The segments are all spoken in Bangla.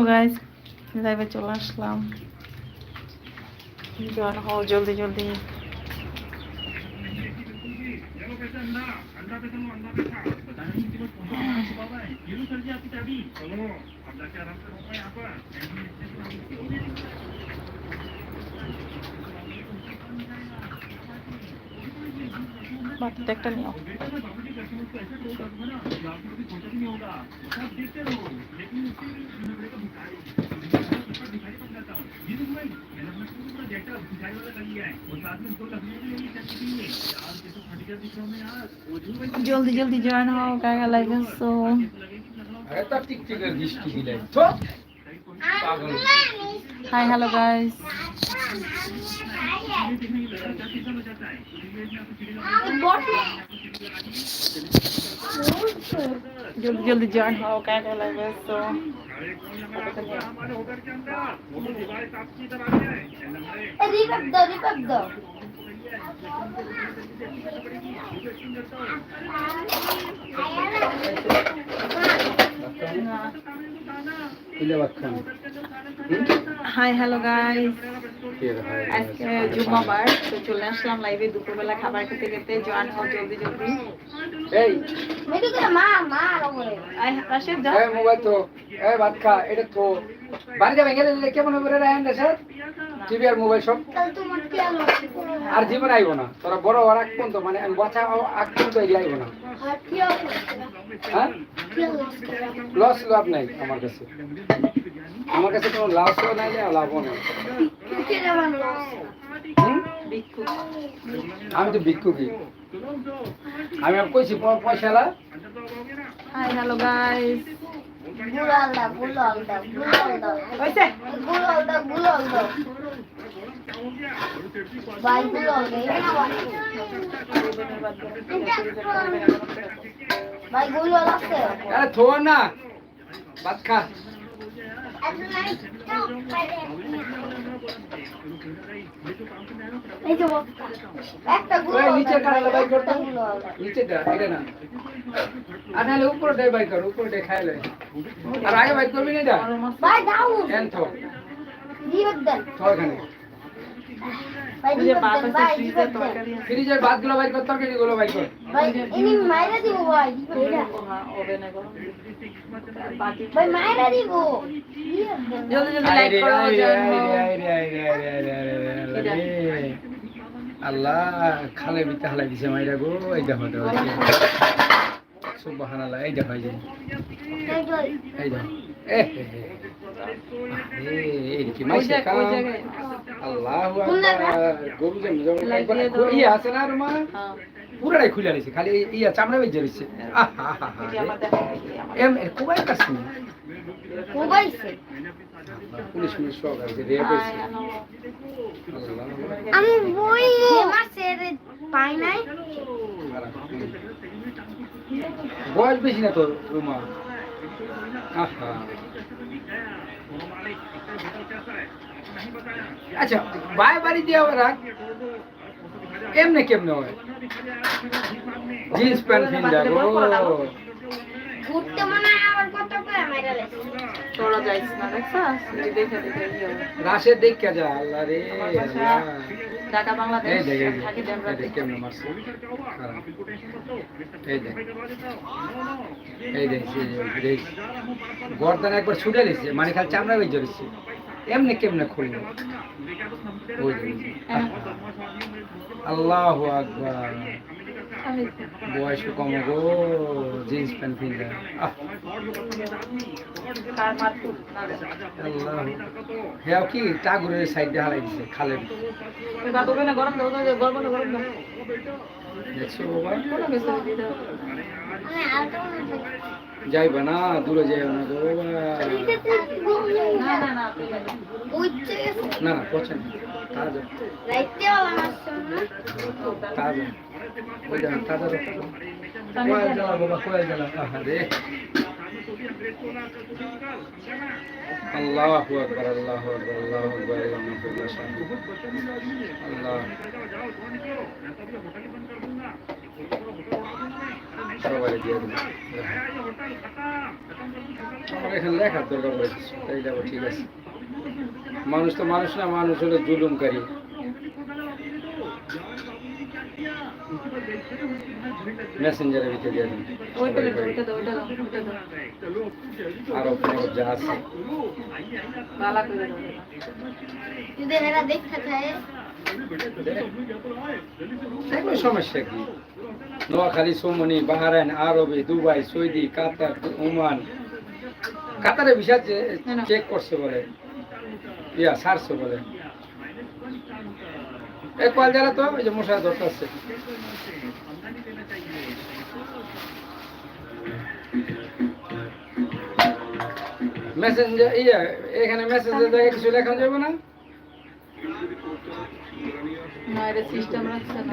তো গাইজ লাইভে চলে আসলাম জয়েন হও জলদি জলদি বাটিটা একটা নিও। জলদি জলদি জয়েন হও কাকা লাইভে সো এটা টিকটিকের দৃষ্টি দিলে তো পাগল হাই হ্যালো গাইস জলদি জলদি জয়েন হও কাকা লাইভে সো রিপেপ দাও রিপেপ দাও ইলে বাক্কান হাই হ্যালো গাইস আজকে জুম্মাবার তো চলে আসলাম লাইভে দুপুরবেলা খাবার খেতে খেতে। জয়েন হও জলদি জলদি। এই! মা মা আই রাশেদ যা। এই মোবাইল তো। এই ভাত খা এটা তো। বাড়ি যাবে গেলে কেমন হবে রে রায়ন স্যার। টিভি আর মোবাইল সব। কাল তোমার কি আলো আর জীবন আইব না। তোরা বড় হওয়ার আগ পর্যন্ত মানে আমি বাচ্চা আগ পর্যন্ত আইব না। হ্যাঁ লস লাভ নাই আমার কাছে। আমার কাছে কোনো লাভও নাই আর লাভও নাই। আমি তো ভিক্ষুকি আমি আর কইছি প- পয়সা লা। হাই হ্যালো গাইস ভাই বুলাল আছে আরে না। ভাত খা। এই যে একটা গুলো ওই নিচে কাটালে বাইক করতো গুলো নিচে দা এটা না আর নাহলে উপরে দে বাইক কর উপরে দে খাইলে আর আগে বাইক করবি না এটা ভাই দাও এন থো দিবেন দেন থো এখানে ভাই ওই যে বাপ আছে ফ্রিজে তরকারি ফ্রিজের ভাতগুলো বাইক কর তরকারি গুলো বাইক কর। ভাই ইনি মাইরা দিব ভাই ওভেনে গরম ভাই মাইরা দিব। জলদি জলদি লাইক করো আল্লাহ খালে বিতে হালাই দিছে মাইরা গো এই দেখো দেখো সুবহানাল্লাহ এই দেখো এই ভাই এই দেখো। পুরাটাই খুলে রয়েছে খালি ইয়া চামড়া বেজে রয়েছে এম কোবাই কাছে পুলিশ পুলিশ সব আছে রে হাই কইছে আমি বই মাসের পাই নাই বয়স বেশি না তোর রুমা আহা আচ্ছা বাই বাড়ি দিয়ে আবার রাখ এমনে কেমনে হয়? জিন্স প্যান্ট ফিন্দা গো ঘুরতে মনে হয় আবার কত করে মাইরা লেছে। তোরা যাইস না দেখছাস? দেখে দেখে ইয়ে হবে। দেখা যা আল্লাহ রে ঢাকা বাংলাদেশ। এই দেখ এই থাকি দেখ কেমনে মারছে। এই দেখ। এই দেখ এই দেখ, গর্দান একবার ছুটে দিচ্ছে মানে খালি চামড়া বেজে দিচ্ছে এমনি কেমনে খুললো হ্যাঁ। আল্লাহ আকবার। বয়স কম গো জিন্স প্যান্ট না হ্যাঁ কি টাগুরের সাইডে হালাই দিছে খালের ওই বাবু কেন গরম দাও ওই যে গরম দাও গরম দাও দেখছ বাবা? কোনো কিছু দিতে হবে না। যাইবা না, দূরে যাইও না গো না না। পছন্দ তাজা রাইতে আল্লাহু আকবার আল্লাহু সবাই এখানে লেখার দরকার পড়েছে এই যাব ঠিক আছে মানুষ তো মানুষ না মানুষ হলো জুলুমকারী মেসেঞ্জারের ভিতরে দিয়ে দিন। আরও কোনো যা আছে। ভালো যদি এরা দেখতে চায়। কোনো সমস্যা কি? নোয়াখালী সোমনি বাহারাইন আরবে দুবাই সৌদি কাতার ওমান। কাতারে ভিসা চেক করছে বলে। ইয়া সারছে বলে। এই কল জ্বালা তো ওই যে মশা ধরতে আসছে মেসেঞ্জার ইয়া এখানে মেসেজের জায়গায় কিছু লেখা যাবে না?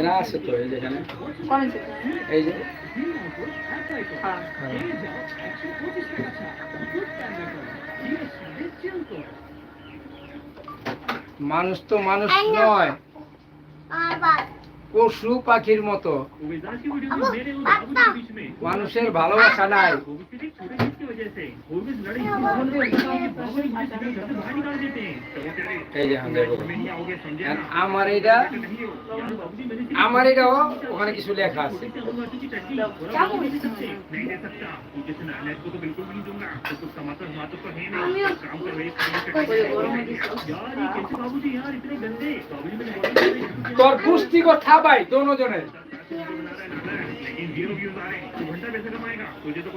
না আছে তো এই যেখানে এই যে। মানুষ তো মানুষ নয়। পশু পাখির মতো। মানুষের ভালোবাসা নাই। আমার এটা আমার এটাও ওখানে কিছু লেখা আছে। তোর পুষ্টিকর খাবাই দোনোজনের।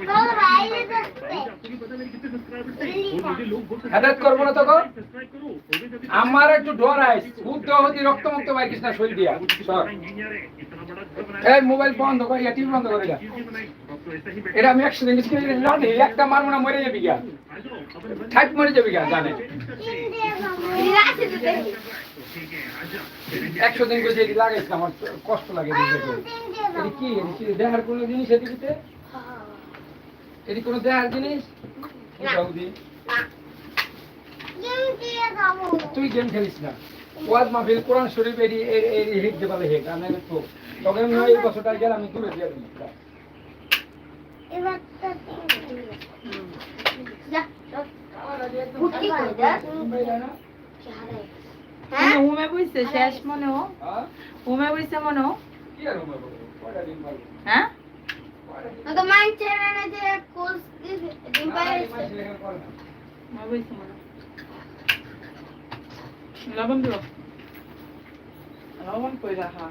তোর বাইরে দেখতে হেদায়ত করব না তোকে? আমার একটু ডর আইস। বুদ্ধ হতি রক্তমুক্ত পাই কৃষ্ণা শরীর দিয়া। মোবাইল বন্ধ ইয়া টিভি বন্ধ করে, এটা। আমি দিন একটা মারবো না, মরে যাবি গিয়া ঠাইট মরে যাবি গিয়া জানে। একশো দিন করে এটি লাগাইছে আমার কষ্ট লাগে এটি কি? এটি কি দেখার কোনো জিনিস এদিকে এটি কোনো দেখার জিনিস? তুই গেম খেলিস না। ওয়াজ মাহফিল কোরআন শরীফ এরি এরি হিট দে পালে হেক আমি তো। তবে আমি এই বছরটা গেলাম আমি দূরে দিয়ে দিই যা। হ্যাঁ? হুমে বুঝছে শেষ মনে ও। হুমে বুঝছে মনে ও। হ্যাঁ? হুমে বুঝছে মনে ও। লবণ দিও লবণ কই রাখা?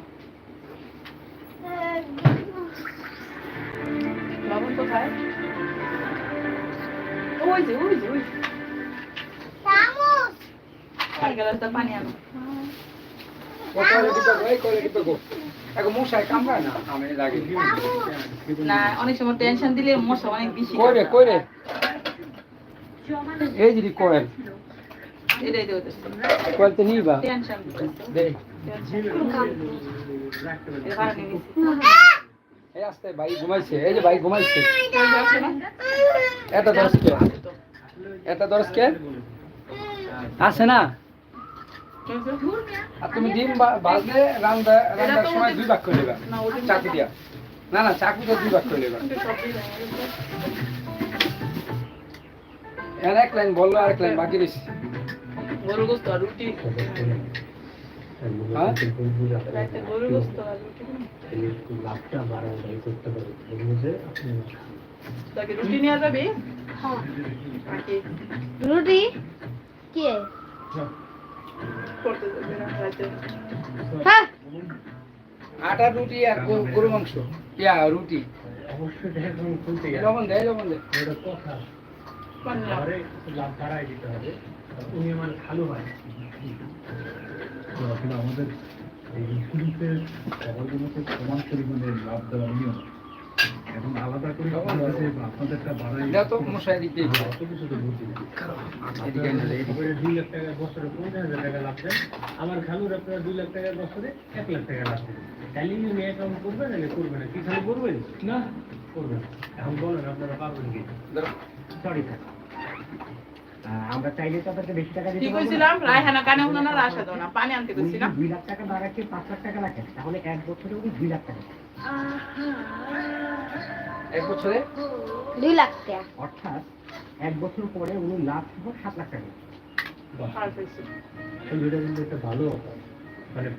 লবণ কোথায়? ওই যে ওই যে ওই চামচ। আর গ্লাসটা পানি আনো। না? আমি লাগে। না অনেক সময় টেনশন দিলে মশা অনেক বেশি কইরে কইরে এই যদি কোয়েল। এটাই তো নিবা টেনশন দে। এবার নিয়ে এই আস্তে ভাই ঘুমাইছে। এই যে ভাই ঘুমাইছে। আসে না? কে আছে না? আর তুমি ডিম বা- ভাজলে রান্না রান্নার সময় দুই ভাগ করে নেবা। না চাকু দিয়া। না না চাকু দিয়ে দুই ভাগ করে নেবা। এর এক লাইন বলল আর এক লাইন বাকি রয়েছে গরু গোস্ত আর রুটি। হ্যাঁ? গরু গোস্ত আর রুটি তাকে রুটি নিয়ে যাবি? নাকি রুটি? কে? করতে যাবি না রাতে হ্যাঁ। আটা রুটি আর গরু- মাংস। ইয়া রুটি। লবণ দে লবণ দে। পান্না আমাদের এই ইস্যুতে খবরগুলোতে সমান পরিমাণে লাভ দেওয়া নিয়ম। এখন আলাদা করে আপনাদের আপনাদেরটা বাড়াই এটা তো মশাই দিতেই অত কিছু তো বুঝি না। এদিকে এনে দে, এদিকে। এবারে দুই লাখ টাকা বছরে পঞ্চাশ হাজার টাকা লাভ দেন? আমার খালুর আপনারা দুই লাখ টাকা বছরে এক লাখ টাকা লাভ দেবেন তাহলে উনি অ্যাকাউন্ট করবে না? কি খালি করবেন? না। করবেন। না। এখন বলেন আপনারা পারবেন কি? Sorry sir. আমরা চাইলে তো আপনাকে বেশি টাকা কি কইছিলাম? রায়হানা কানে উনার আশা দাও না পানি আনতে কইছিলাম। 2 লাখ টাকা বাড়াচ্ছে পাঁচ লাখ টাকা লাগে তাহলে এক বছরে উনি 2 লাখ টাকা এক বছরে? 2 লাখ টাকা। অর্থাৎ এক বছর পরে উনি লাভ হবে সাত লাখ টাকা পারফেক্ট আর হয়েছে। কিন্তু একটা ভালো অফার। মানে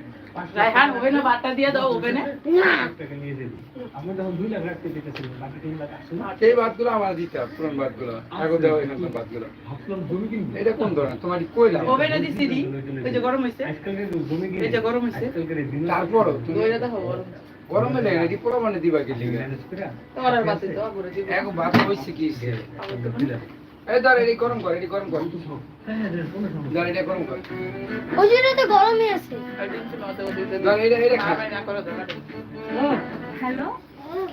রায়হান ওভেনে বাট্টা দিয়ে দাও ওভেনে টাকা নিয়ে যাবি। আপনি তখন দুই লাখ রাখতে দিতেছিলেন বাকি তিন লাখ আসছে না? ভাতগুলো আমার দিতে পুরান ভাতগুলো এখন দেওয়া এখানকার ভাতগুলো ভাবলাম জমি কিনবো। এটা কোন ধরনের? তোমার কইলাম ওভেনে দিছি দি। ওই যে গরম হয়েছে আজকালকার দিনে এই যে গরম হইছে। আজকালকার তুমি দইটা দেখো গরম। গরমে লেগে নাকি পোলা মানে দিবা কি লিগে তোমার দাও দিব। এক ভাত হইছে কি? না। এই ধর এটি গরম কর এটি গরম কর। হ্যাঁ হ্যাঁ কোনো সমস্যা ধর এটা গরম কর। ওই জন্য তো গরমই আছে। আর টেনশন হতে হতে দিতে ধর এটা এটা খা। না, না করো তো, কাটো। হ্যালো?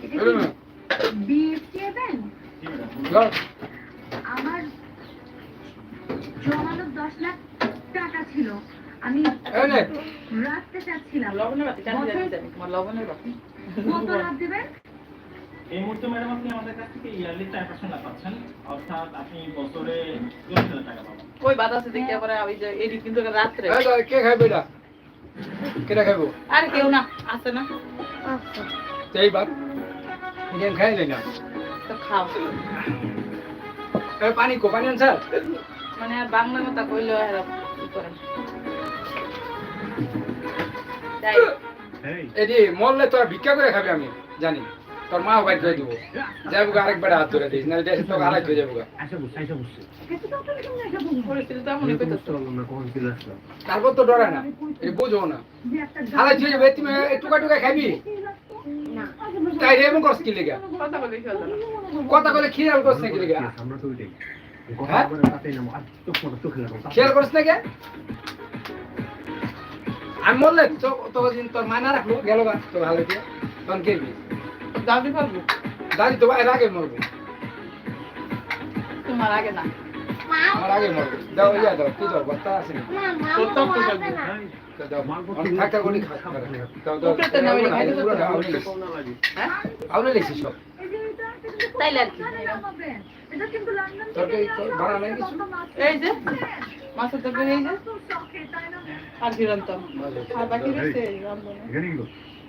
এটা না। বিএফটি এজেন্ট ধর আমার জমানো দশ লাখ টাকা ছিল। আমি রাখতে চাচ্ছিলাম। লবণের বাতি তোমার লবণের বাতি কত লাভ দেবেন? এই মুহূর্তে ম্যাডাম আপনি আমাদের কাছ থেকে ইয়ারলি চার পার্সেন্ট লাভ পাচ্ছেন। অর্থাৎ আপনি বছরে দশ হাজার টাকা পাবেন। ওই বাদ আছে দেখি আবার ওই যে এডি কিন্তু রাত্রে। কে খাইবে এটা? কেটা খাইবো? আর কেউ না আছে না। আচ্ছা। তো খাইলে না তো খাও। এই পানি কো পানি আনছা মানে আর বাংলা মতো কইলো এরা কি করেন এটি মরলে তোরা ভিক্ষা করে খাবি আমি জানি। তোর মা বাইর করে দিব। যাব আরেকবার হাত ধরে দিস নাহলে দেশে তোকে আরেক হয়ে যাব চলে আসলাম তারপর তো ডরে না এই বুঝো না। তুই যাবে তুমি টুকা টুকা খাবি তাই রে এমন করছ কি লেগে? কথা বলে কি না কথা করছ না কি লেগে? হ্যাঁ? খেয়াল করছ না কে আমি বললে তো তো দিন তোর মানা রাখল গেল তো ভালো তখন কেবি দাবি পারব দাদি তো এর আগে মরবো তোমার আগে না। আমার আগে মরবো দাও ইয়া দাও তুই দাও বর্তা আছে না মা তোর তো থাকা খা খা দাও দাও তো নাও, এটা খাইতে তো পুরোটা দাও। হ্যাঁ? আউলে লেছি সব। তাইলে আর এটা কিন্তু লন্ডন তোর কি ভাড়া নাই কিছু? এই যে মাছের তরকারি এই যে। আর ফিরন্ত আর বাকি রয়েছে রন্ধনে এখানে কি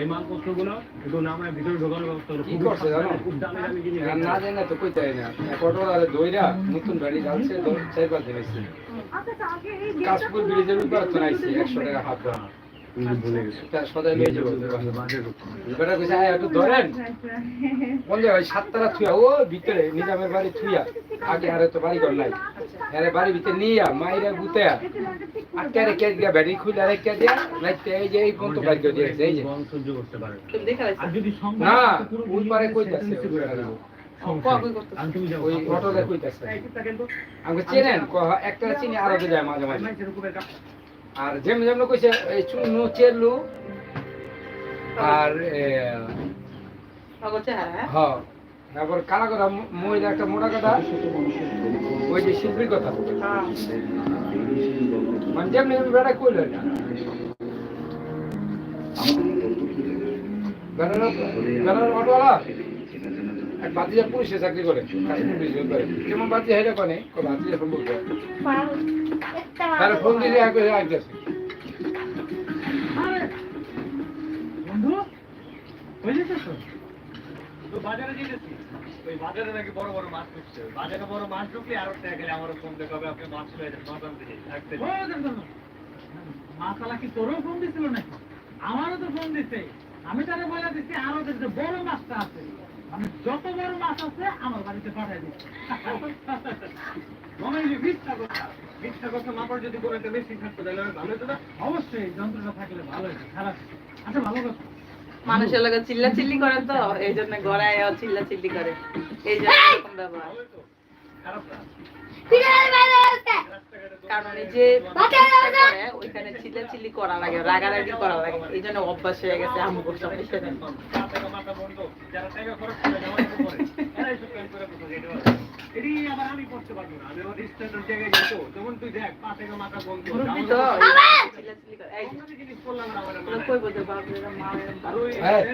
এই মালপত্রগুলো একটু নামায় ভিতরে ঢোকানোর ব্যবস্থা কি করছে জানো? খুব দামি দামি জিনিস না জানি তো কইতে হয় না। পটল আর দইরা নতুন গাড়ি যাচ্ছে চার পাঁচ দিন হয়েছে। কাশপুর ব্রিজের উপর তো নাইছি একশো টাকা ভিতরে নিজামের বাড়ি থুয়া। আগে আরে তো বাড়ি ঘর নাই বাড়ি ভিতরে নিয়া মাইরা গুতেয়া। আটকে রেখে দিয়া ব্যাটারি খুলে রেখে দিয়া? রাইতে এই যে এই পর্যন্ত বাড়ি করে দিয়েছে এই যে। সহ্য করতে পারে না। তুমি দেখা আর যদি না। ওই পারে করে কই একটা চিনি যায় মাঝে মাঝে। যেমন যেমন কইছে চুনু চেরলু আর হ্যাঁ? তারপর কালা কথা মহিলা একটা মোটা কথা ওই যে শিল্পীর কথা। হ্যাঁ। মানে যেমনি বেড়া কইল না বেড়ানোর অটোওয়ালা এক বাতিজা পুলিশে চাকরি করে যেমন বাতি হেরে কোনে বাতিজা ফোন একটা তার ফোন দিলে এক আইতেছে বন্ধু বুঝেছ তো? বাজারে যেতেছি ওই বাজারে নাকি বড় বড় মাছ ঢুকছে। বাজারে বড় মাছ ঢুকলে আরও গেলে আমারও ফোন আপনি মাছ আনতে থাকতে কি তোরও ফোন দিছিল নাকি? আমারও তো ফোন দিছে। আমি তারে বলে দিচ্ছি আরও যে বড় মাছটা আছে। আমি যত বড় মাছ আছে, আমার বাড়িতে পাঠাই দিচ্ছি মনে হয় মিথ্যা কথা। মিথ্যা কথা মাপার যদি কোনো একটা মেশিন থাকতো, তাহলে ভালো হতো না? অবশ্যই, যন্ত্রটা থাকলে ভালো হয়েছে খারাপ আচ্ছা ভালো কথা। মানুষের লোক চিল্লা চিল্লি করে তো এই জন্য গড়ায় চিল্লা চিল্লি করে। এই জন্য এরকম ব্যবহার। কারণ এই যে ওইখানে চিল্লা চিল্লি করা লাগে রাগারাগি করা লাগে এই জন্য অভ্যাস হয়ে গেছে মনে হয়। হ্যাঁ।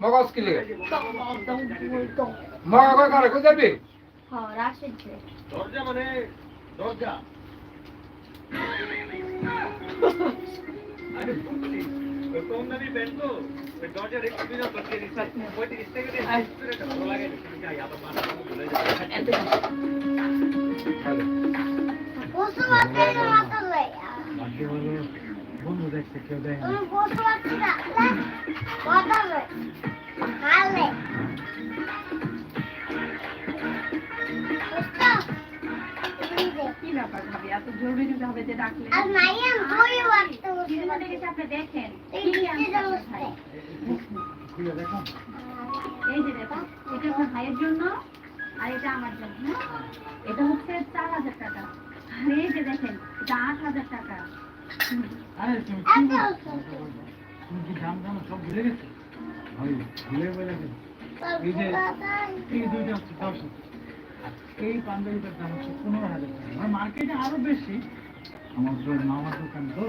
মগজ কি লিগে? মগজ যাবি? দরজা মানে দরজা। আরে বন্ধু দেখছে কেউ দেয় কি ব্যাপার ভাবি? এত জরুরি ভাবে যে ডাকলেন আর বই আপনি দেখেন। এই যে দেখো এটা আপনার ভাইয়ের জন্য আর এটা আমার জন্য? এটা হচ্ছে চার হাজার টাকা। আর এই যে দেখেন এটা আট হাজার টাকা। আরে তুমি কি বলছো? তুমি কি দাম দাম সব ভুলে গেছো? ভাই ভুলে বলে এই যে এই দুইটা হচ্ছে দশ এই পাঞ্জাবিটার দাম হচ্ছে পনেরো হাজার টাকা। মানে মার্কেটে আরও বেশি। আমার তো মামার দোকান তো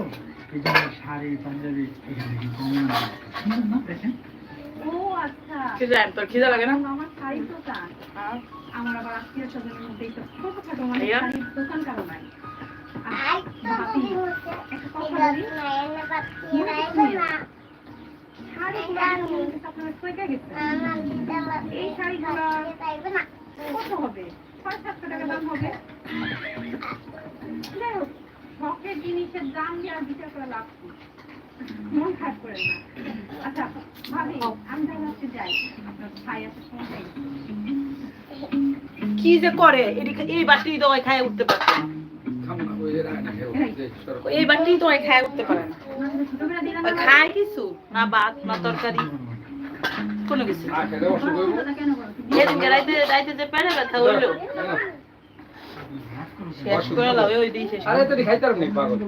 এই যে শাড়ি পাঞ্জাবি এখানে কিন্তু না। সুন্দর না দেখেন? কি তোর খিদা লাগে না? আমার শাড়ির দোকান আমার আবার আত্মীয় স্বজনের মধ্যে এইসব ছোটখাটো মানে শাড়ির দোকান কারও নাই। মনে এই শাড়িগুলো কত হবে? ছয় সাতশো টাকা দাম হবে। শখের জিনিসের দাম দিয়ে আর বিচার করে লাভ কি? মন খারাপ করে না। আচ্ছা ভাবি আমি তাহলে আজকে যাই। আপনার ভাই আছে সময় কি যে করে? এদিকে এই বাটি তো ওই খায় উঠতে পারে। না খাম না ওই যে রাখা খেয়ে উঠতে সরো। এই বাটি তো ওই খায় উঠতে পারে না। খায় কিছু? না ভাত না তরকারি? কোনো কিছু? রাইতে রাইতে যে পেটে ব্যথা হইল। শেষ করে লাও ওই শেষ আরে তুই পাগল।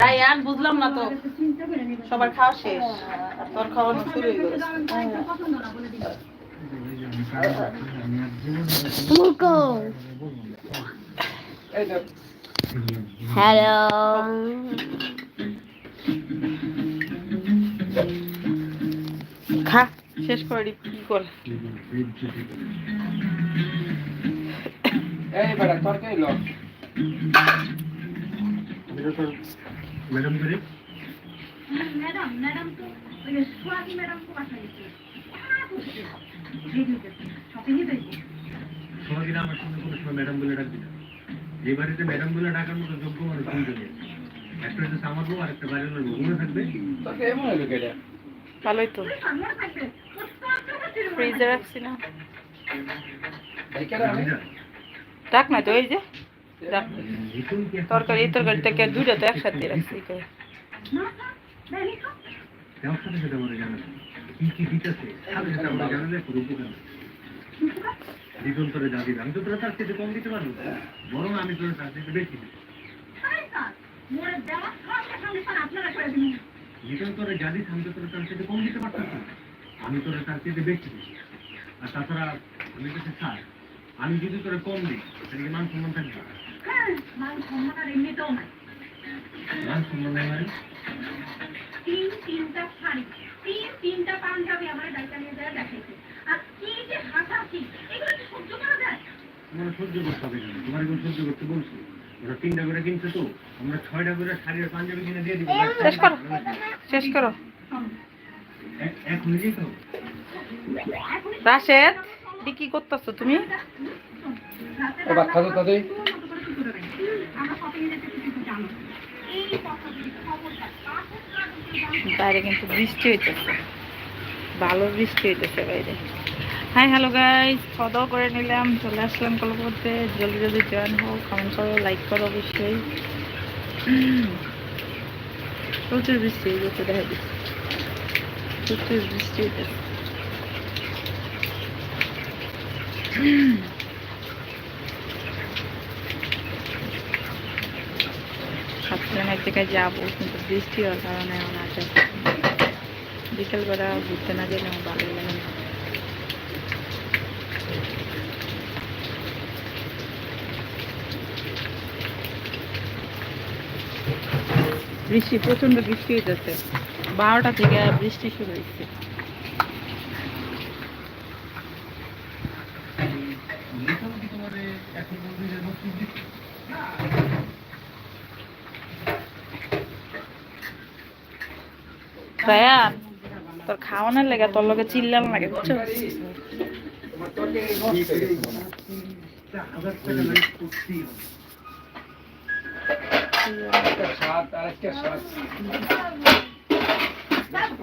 রায়ান বুঝলাম না তো সবার খাওয়া শেষ তোর খাওয়ানো শুরু হয়ে গেছে। হ্যালো। খা। শেষ করে দি কি করে? এই বেটা তোর কে লো। ম্যাডাম ধরে। ম্যাডাম ম্যাডাম তো ওই যে ম্যাডাম তো বাসা গেছে শপিংয়ে আমার সঙ্গে কোনো সময় ম্যাডাম বলে ডাকবি না। এই বাড়িতে ম্যাডাম বলে ডাকার মতো যোগ্য মানুষ। একটা হচ্ছে আমার বউ আর একটা মনে থাকবে? এমন কেটা ভালোই তো। ফ্রিজে রাখছি না। রাখ না তো, এই যে, রাখ। তরকারি, এই তরকারি থেকে দুইটা তো একসাথে রাখছি আমি তো কম দিতে বেশি যেটা তোরা দিস আমি তো তোরা তার থেকে কম দিতে পারতাম না। আমি তোরা তার থেকে বেশি দিই। আর তাছাড়া আমি কাছে ছাড়। আমি যদি তোরা কম দিই তাহলে মান সম্মান থাকবে? হ্যাঁ মান সম্মান আর এমনিতেও নাই। মান সম্মান নেই মানে? তিন তিনটা শাড়ি তিন তিনটা পাঞ্জাবি আমার ডাইটা নিয়ে যায় দেখাইছে। আর কি যে হাসাহাসি এগুলো কি সহ্য করা যায়? তোমার সহ্য করতে হবে তোমার এখন সহ্য করতে বলছি। তিনটা করে কিনছে তো আমরা ছয়টা করে শাড়ির পাঞ্জাবি কিনে দিয়ে দিব। শেষ করো শেষ করো। এখনই রাশেদ কি করতেছো তুমি? তাদের। বাইরে কিন্তু বৃষ্টি হইতেছে। ভালো বৃষ্টি হইতেছে বাইরে। হাই হ্যালো গাইস খাওয়া দাওয়া করে নিলাম, চলে আসলাম কল করতে জলদি জলদি জয়েন হোক কমেন্ট করো লাইক করো, অবশ্যই। প্রচুর বৃষ্টি হইতেছে দেখা প্রচুর বৃষ্টি হইতেছে। ভাবছিলাম এক থেকে যাব, কিন্তু বৃষ্টি হওয়ার কারণে আসে বিকেলবেলা ঘুরতে না গেলে আমার ভালো লাগে না বৃষ্টি প্রচণ্ড বৃষ্টি হইতেছে। বারোটা থেকে বৃষ্টি শুরু হয়েছে রায়ান তোর খাওয়ানোর লেগে তোর লগে চিল্লাম লাগে, বুঝছ? টাকা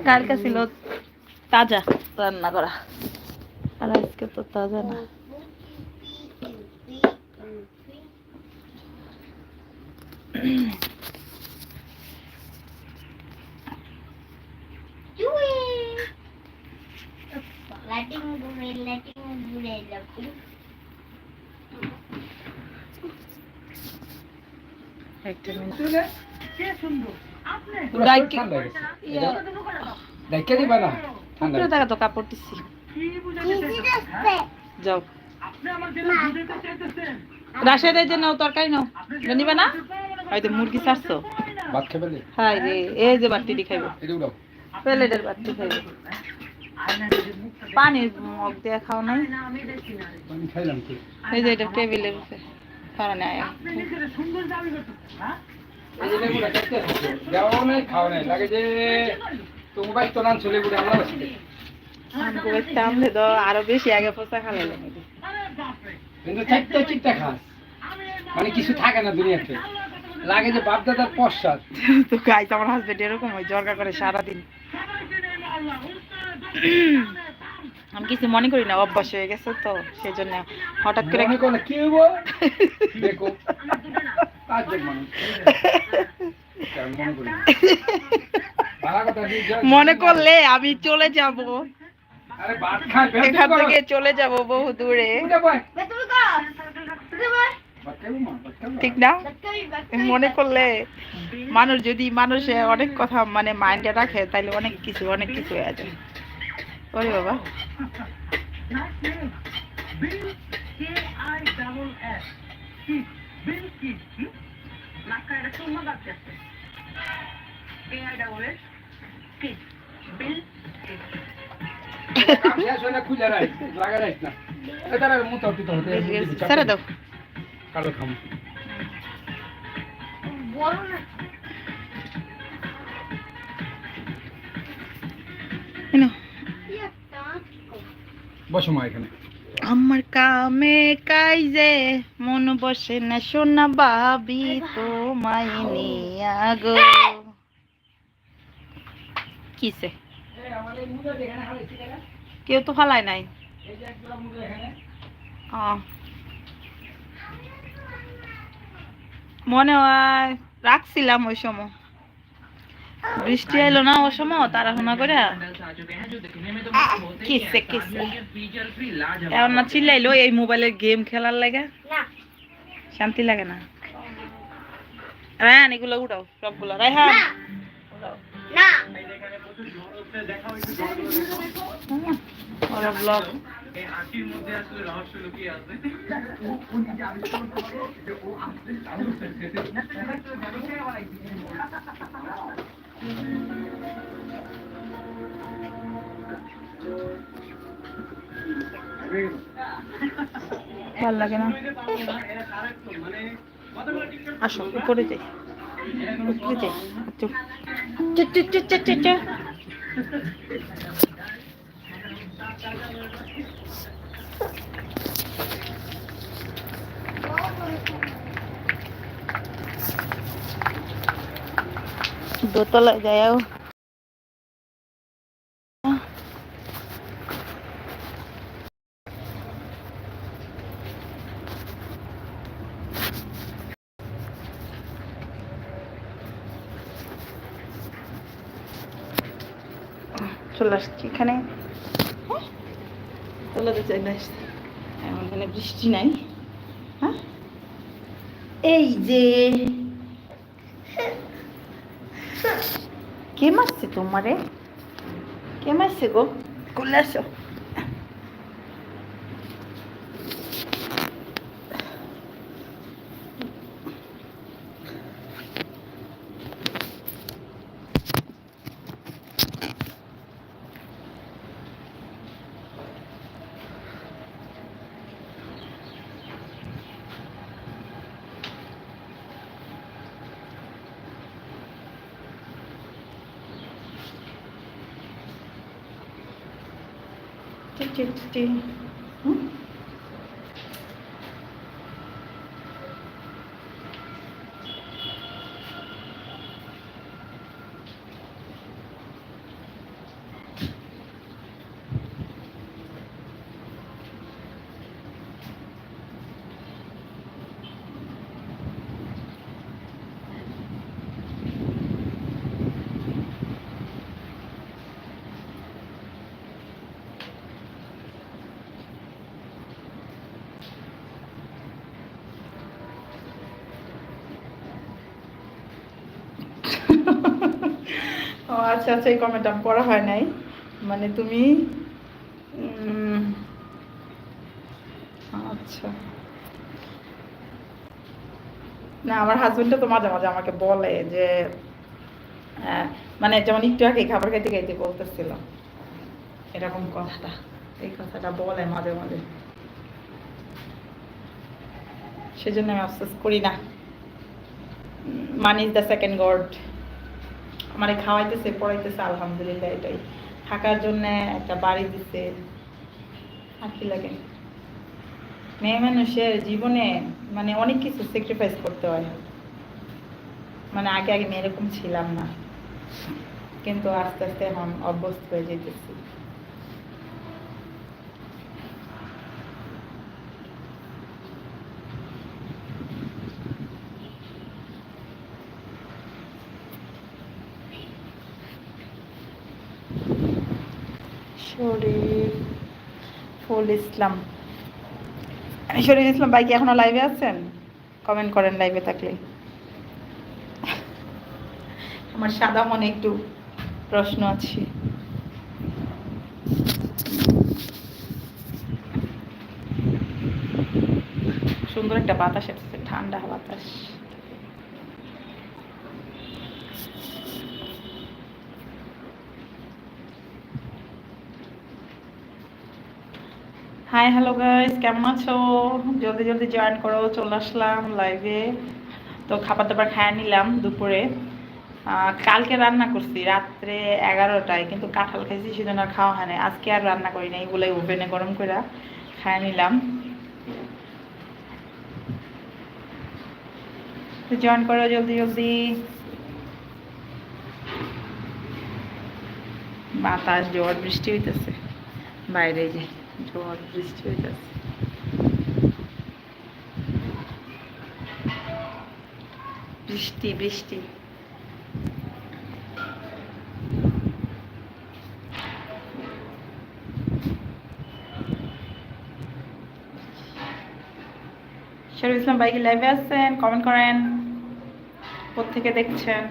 কালকে ছিল তাজা। রান্না করা। আর আজকে তো তাজা না। লাইটিং ঘুরে লাইটিং ঘুরে লাইটিং একটা মিনিট। হয়ে গেছে। এটা- ডাইকা দিবা না? উপরে তো কাপড় দিচ্ছি যাও। রাশেদের যে নাও তরকারি নাও। এটা না? হয়তো মুরগি ছাড়ছো। গেছে। ভাত খাবে রে? রে এই যে বাটিটি খাইবে। প্লেটের বাটি খাইবে। পানির মগ দিয়ে খাও নাই। আমি এই যে এটা টেবিলের খাওয়া নাই। তো আরও বেশি আগে পোষা খালাইলাম কিন্তু চারটা খাস। মানে কিছু থাকে না দুনিয়াতে। লাগে যে বাপ দাদার পশ্চাৎ। তো গাইজ আমার হাজবেন্ড এরকম হয় জর্গা করে সারাদিন। আমি কিছু মনে করি না অভ্যাস হয়ে গেছে তো সেই জন্য হঠাৎ করে মনে কি করলে আমি চলে যাব। এখান থেকে চলে যাব বহু দূরে। ঠিক না? মনে করলে মানুষ যদি মানুষে অনেক কথা মানে মাইন্ডে রাখে তাহলে অনেক কিছু অনেক কিছু হয়ে যায়। ওরে বাবা। কাম শেষ হয় না, খুঁজে বসো মা এখানে। আমার কামে কাইজে মন বসে না শোনা ভাবি তোমায় নিয়া গো কিসে কেউ তো ফালাই নাই। মনে হয় রাখছিলাম ওই সময়। বৃষ্টি এলো না ওই সময় তাড়াহুনা করে। কিসে কিসে? এমন না চিল্লাইলো এই মোবাইলের গেম খেলার লাগে। শান্তি লাগে না। রায়হান এগুলো উঠাও সবগুলো। রায়হান। না। ব্লগ ভালো লাগে না। আসো উপরে যাই। উপরে যাই চো চো। দোতলায় যাও চলে আসছি এখানে। চলে চলে আসছি। এখানে বৃষ্টি নাই। হ্যাঁ? এই যে কে মারছে তোমারে কে মারছে গো করলে আসো টি টি টি টি। হুম? আচ্ছা আচ্ছা এই কমেন্ট আমি পড়া হয় নাই। মানে তুমি আচ্ছা। না, আমার হাজবেন্ডও তো মাঝে মাঝে আমাকে বলে যে মানে যেমন একটু আগে খাবার খাইতে খাইতে বলতেছিল। এরকম কথাটা এই কথাটা বলে মাঝে মাঝে। সেজন্য আমি আফসোস করি না। Money is the second god আমারে খাওয়াইতেছে, পড়াইতেছে, আলহামদুলিল্লাহ এটাই। থাকার জন্য একটা বাড়ি দিছে। আর কি লাগে? মেয়ে মানুষের জীবনে মানে অনেক কিছু স্যাক্রিফাইস করতে হয়। মানে আগে আগে আমি এরকম ছিলাম না। কিন্তু আস্তে আস্তে এখন অভ্যস্ত হয়ে যেতেছি শরীফ ফুল ইসলাম। শরীফ ইসলাম ভাই কি এখনও লাইভে আছেন? কমেন্ট করেন লাইভে থাকলে। আমার সাদা মনে একটু প্রশ্ন আছে। সুন্দর একটা বাতাস আসছে ঠান্ডা বাতাস। হাই হ্যালো গাইস কেমন আছো? জলদি জলদি জয়েন করো, চলে আসলাম লাইভে তো খাবার দাবার খায় নিলাম দুপুরে। কালকে রান্না করছি, রাত্রে এগারোটায়, কিন্তু কাঁঠাল খাইছি, সেজন্য আর খাওয়া হয় না আজকে আর রান্না করি না এগুলোই ওভেনে গরম করে খায় নিলাম। জয়েন করো জলদি জলদি। বাতাস ঝড় বৃষ্টি হইতেছে। বাইরে যে। ঝড় বৃষ্টি হইতেছে বৃষ্টি বৃষ্টি শরীফ ইসলাম ভাই কি লাইভে আছেন? কমেন্ট করেন। কোথেকে দেখছেন?